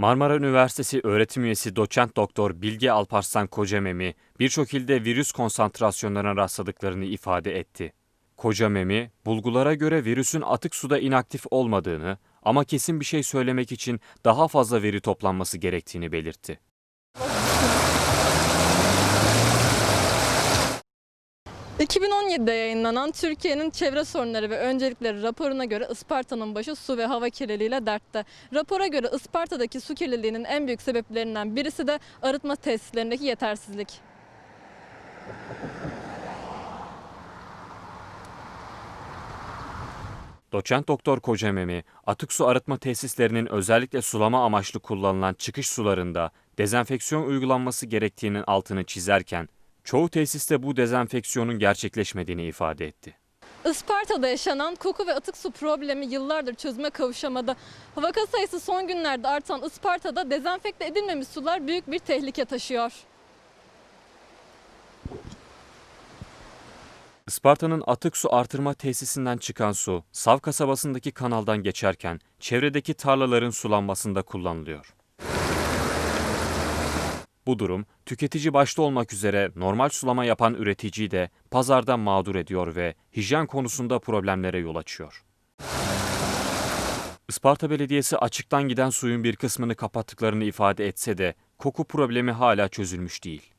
Marmara Üniversitesi öğretim üyesi doçent doktor Bilge Alparslan Kocamemi birçok ilde virüs konsantrasyonlarına rastladıklarını ifade etti. Kocamemi, bulgulara göre virüsün atık suda inaktif olmadığını ama kesin bir şey söylemek için daha fazla veri toplanması gerektiğini belirtti. ...2017'de yayınlanan Türkiye'nin çevre sorunları ve öncelikleri raporuna göre Isparta'nın başı su ve hava kirliliğiyle dertte. Rapora göre Isparta'daki su kirliliğinin en büyük sebeplerinden birisi de arıtma tesislerindeki yetersizlik. Doçent Doktor Kocamemi, atık su arıtma tesislerinin özellikle sulama amaçlı kullanılan çıkış sularında dezenfeksiyon uygulanması gerektiğinin altını çizerken, çoğu tesiste bu dezenfeksiyonun gerçekleşmediğini ifade etti. Isparta'da yaşanan koku ve atık su problemi yıllardır çözüme kavuşamadı. Vaka sayısı son günlerde artan Isparta'da dezenfekte edilmemiş sular büyük bir tehlike taşıyor. Isparta'nın atık su artırma tesisinden çıkan su, Sav kasabasındaki kanaldan geçerken çevredeki tarlaların sulanmasında kullanılıyor. Bu durum, tüketici başta olmak üzere normal sulama yapan üreticiyi de pazarda mağdur ediyor ve hijyen konusunda problemlere yol açıyor. Isparta Belediyesi açıktan giden suyun bir kısmını kapattıklarını ifade etse de koku problemi hala çözülmüş değil.